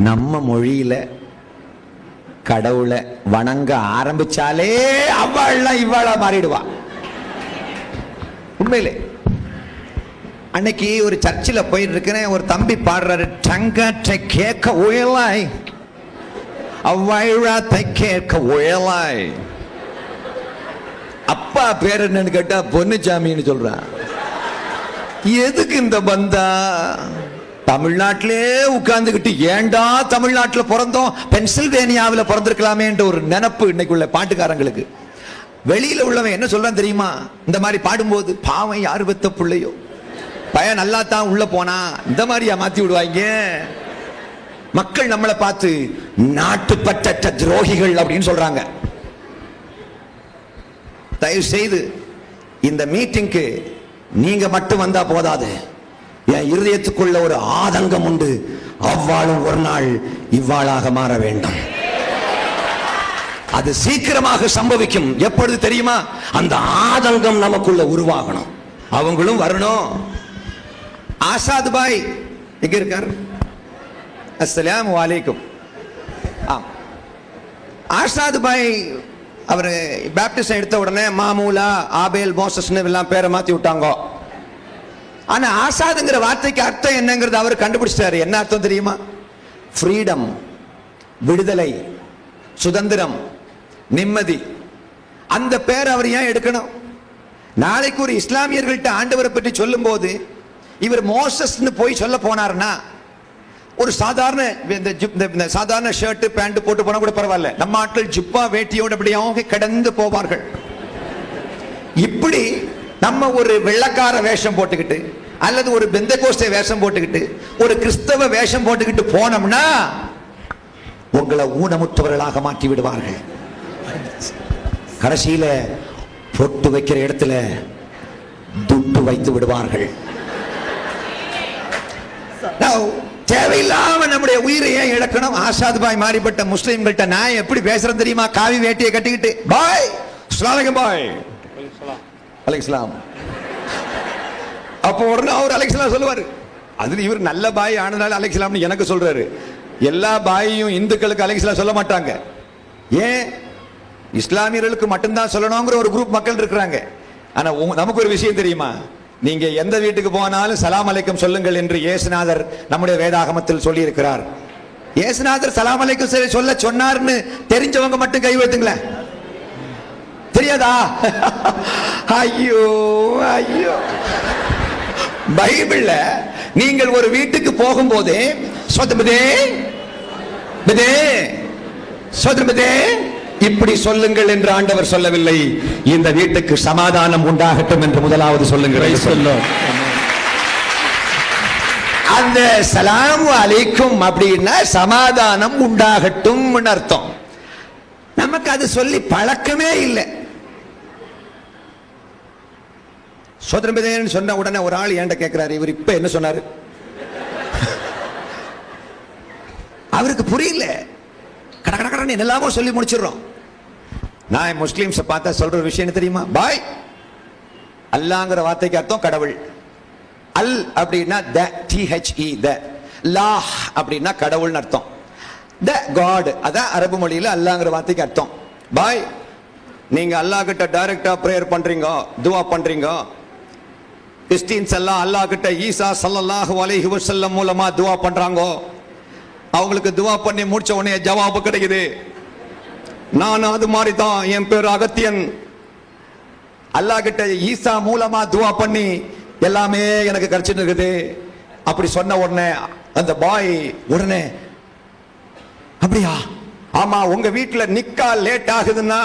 நம்ம மொழியில கடவுளை வணங்க ஆரம்பிச்சாலே அவள்லாம் இவாளா மாறிடுவா. உண்மையிலே. அன்னைக்கு ஒரு சர்ச்சில் போயிட்டு இருக்கிறேன் ஒரு தம்பி பாடுறாரு டங்காற்றை கேட்க உயலாய் அவ்வாழத்தை கேட்க உயலாய் அப்பா பேர் என்னன்னு கேட்டா பொன்னுச்சாமின்னு சொல்றான் எதுக்கு இந்த பந்தா? தமிழ்நாட்டிலே உட்கார்ந்துக்கிட்டு ஏண்டா தமிழ்நாட்டில் பிறந்தோம்? பென்சில்வேனியாவில் பிறந்திருக்கலாமேன்ற ஒரு நினப்பு இன்னைக்கு உள்ள பாட்டுக்காரங்களுக்கு. வெளியில உள்ளவன் என்ன சொல்றான் தெரியுமா? இந்த மாதிரி பாடும்போது பாவம் யாரு பெத்த பிள்ளையோ? பையன் நல்லா தான் உள்ள போனா இந்த மாதிரியா மாத்தி விடுவாங்க மக்கள் நம்மளை பார்த்து நாட்டுப்பற்ற துரோகிகள் அப்படின்னு சொல்றாங்க. தயவு செய்து இந்த மீட்டிங்க்கு நீங்க மட்டும் வந்தா போதாது. என் இருதயத்துக்குள்ள ஒரு ஆதங்கம் உண்டு. அவ்வாளும் ஒரு நாள் இவ்வாளாக மாற வேண்டும். அது சீக்கிரமாக சம்பவிக்கும். எப்பொழுது தெரியுமா? அந்த ஆதங்கம் நமக்குள்ள உருவாகணும். அவங்களும் வரணும். ஆசாத் பாய் எங்க இருக்கார்? அஸ்லாம் அலைக்கும். ஆசாத் பாய் அவர் பேப்டிசம் எடுத்த உடனே மாமூலா ஆபேல் மோசஸ்னு எல்லாம் பேரை மாத்தி விட்டாங்க. ஆனா ஆசாதுங்கிற வார்த்தைக்கு அர்த்தம் என்னங்கிறது அவர் கண்டுபிடிச்சிட்டாரு. என்ன அர்த்தம் தெரியுமா? ஃப்ரீடம் விடுதலை சுதந்திரம் நிம்மதி. அந்த பேர் அவர் ஏன் எடுக்கணும்? நாளைக்கு ஒரு இஸ்லாமியர்கள்ட்ட ஆண்டவரை பற்றி சொல்லும்போது இவர் மோசஸ்ன்னு போய் சொல்ல போனார்னா ஒரு சாதாரண இந்த ஜிப்- இந்த- சாதாரண ஷர்ட் பேண்ட் போட்டு போனா கூட பரவாயில்ல. நம்ம ஆட்கள் ஜிப்பா வேட்டியோட அப்படியே கடந்து போவார்கள். இப்படி நம்ம ஒரு வெள்ளக்கார வேஷம் போட்டுக்கிட்டு அல்லது ஒரு பெந்தகோஸ்தே வேஷம் போட்டுக்கிட்டு ஒரு கிறிஸ்தவ வேஷம் போட்டுக்கிட்டு போனோம்னா உங்களை ஊனமுற்றவர்களாக மாற்றி விடுவார்கள். கடைசியில பொட்டு வைக்கிற இடத்துல துட்டு வைத்து விடுவார்கள். தேவையில்லாம நம்முடைய உயிரை ஏன் இழக்கணும்? ஆசாத் பாய் மாறிப்பட்ட முஸ்லிம்கள்ட்ட நான் எப்படி பேசுறேன் தெரியுமா? காவி வேட்டியை கட்டிக்கிட்டு. பாய் அஸ்ஸலாமு பாய். அலெக்ஸ்லாம் அப்போ உடனே அவர் அலெக்ஸ்லாம் சொல்லுவாரு. அதுல இவர் நல்ல பாய் ஆனதால அலெக்ஸ்லாம்னு எனக்கு சொல்றாரு. எல்லா பாயையும் இந்துக்களுக்கு அலெக்ஸ்லாம் சொல்ல மாட்டாங்க. ஏன்? இஸ்லாமியர்களுக்கு மட்டும்தான் சொல்லணுங்கிற ஒரு குரூப் மக்கள் இருக்கிறாங்க. ஆனா நமக்கு ஒரு விஷயம் தெரியுமா? நீங்க எந்த வீட்டுக்கு போனாலும் சலாம் அலைக்கும் சொல்லுங்கள் என்று இயேசுநாதர் நம்முடைய வேதாகமத்தில் சொல்லி இருக்கிறார் இயேசுநாதர் சலாம் அலைக்கும் சொல்ல சொன்னார்னு தெரிஞ்சவங்க மட்டும் கை வைத்துங்களேன். தெரியாதா ஐயோ ஐயோ. பைபிள்ல நீங்கள் ஒரு வீட்டுக்கு போகும்போது சொதபதே பதே சொதபதே இப்படி சொல்லுங்கள் என்று ஆண்டவர் சொல்லவில்லை. இந்த வீட்டுக்கு சமாதானம் உண்டாகட்டும் என்று முதலாவது சொல்லுங்கள் சொன்னார். அந்த சலாமு அலைக்கும் அப்படின்னா சமாதானம் உண்டாகட்டும் அர்த்தம். நமக்கு அது சொல்லி பழக்கமே இல்லை. சோதரம்பதேன்னு சொன்ன உடனே ஒரு ஆள் ஏண்ட கேட்கிறாரு இவர் இப்ப என்ன சொன்னாரு? அவருக்கு புரியல. கட கட கடன் என்னெல்லாமோ சொல்லி முடிச்சிடுறோம். நான் முஸ்லீம்ஸை பார்த்தா சொல்ற ஒரு விஷயம் என்ன தெரியுமா? பாய் அல்லாங்கிற வார்த்தைக்கு அர்த்தம் கடவுள். அல் அப்படின்னா த டிஹெச்இ த. லாஹ் அப்படின்னா கடவுள்னு அர்த்தம். The God. அதான் அரபு மொழியில் அல்லாங்கிற வார்த்தைக்கு அர்த்தம். பாய் நீங்க அல்லாஹ் கிட்ட டைரக்டா பிரேயர் பண்றீங்க துவா பண்றீங்க கிறிஸ்டின்ஸ் எல்லாம் அல்லாஹ் கிட்ட ஈசா சல்லல்லாஹு அலைஹி வஸல்லம் மூலமா துவா பண்றாங்கோ? அவங்களுக்கு துவா பண்ணி முடிச்ச உடனே ஜவாபு கிடைக்குது. நான் அது மாதிரி தான் என் பேர் அகத்தியன். அல்லாஹ் கிட்ட ஈசா மூலமா துவா பண்ணி எல்லாமே எனக்கு கிடைச்சிட்டு இருக்குது. அப்படி சொன்ன உடனே அந்த பாய் உடனே அப்படியா? ஆமா உங்க வீட்டுல நிக்கா லேட் ஆகுதுன்னா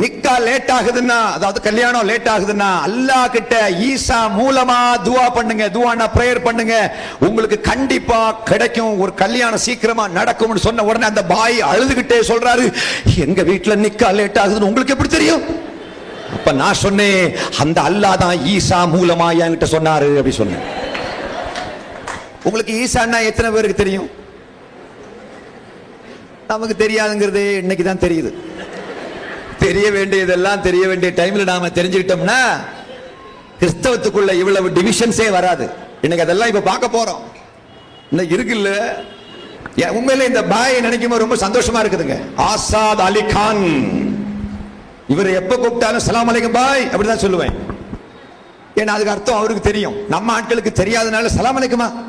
நிக்கா லேட் ஆகுதுன்னா அதாவது கல்யாணம் லேட் ஆகுதுன்னா அல்லாஹ் கிட்ட ஈசா மூலமா துவா பண்ணுங்க துவானா பிரேயர் பண்ணுங்க. உங்களுக்கு கண்டிப்பா கிடைக்கும் ஒரு கல்யாணம் சீக்கிரமா நடக்கும்னு சொன்ன உடனே அந்த பாய் அழுதுகிட்டே சொல்றாரு எங்க வீட்டுல நிக்கா லேட் ஆகுதுன்னு உங்களுக்கு எப்படி தெரியும்? அப்ப நான் சொன்னேன் அந்த அல்லாஹ் தான் ஈசா மூலமா என்கிட்ட சொன்னாரு அப்படி சொன்னேன். உங்களுக்கு ஈசான்னா எத்தனை பேருக்கு தெரியும்? நமக்கு தெரியாதுங்கிறது இன்னைக்கு தான் தெரியுது. தெரிய வேண்டியதெல்லாம் தெரிய வேண்டிய டைம்ல நாம தெரிஞ்சுக்கிட்டோம்னா கிறிஸ்தவத்துக்குள்ள இவ்வளவு டிவிஷன்ஸே வராது. இன்னைக்கு அதெல்லாம் இப்ப பார்க்க போறோம். இன்னைக்கு இருக்குல்ல? உண்மையில இந்த பாய் நினைக்கும் போது ரொம்ப சந்தோஷமா இருக்குதுங்க. ஆசாத் அலி கான். இவர் எப்ப கூப்பிட்டாலும் சலாம் அலைக்கும் பாய் அப்படிதான் சொல்லுவேன். ஏன்னா அதுக்கு அர்த்தம் அவருக்கு தெரியும். நம்ம ஆட்களுக்கு தெரியாதனால சலாம் அலைக்குமா?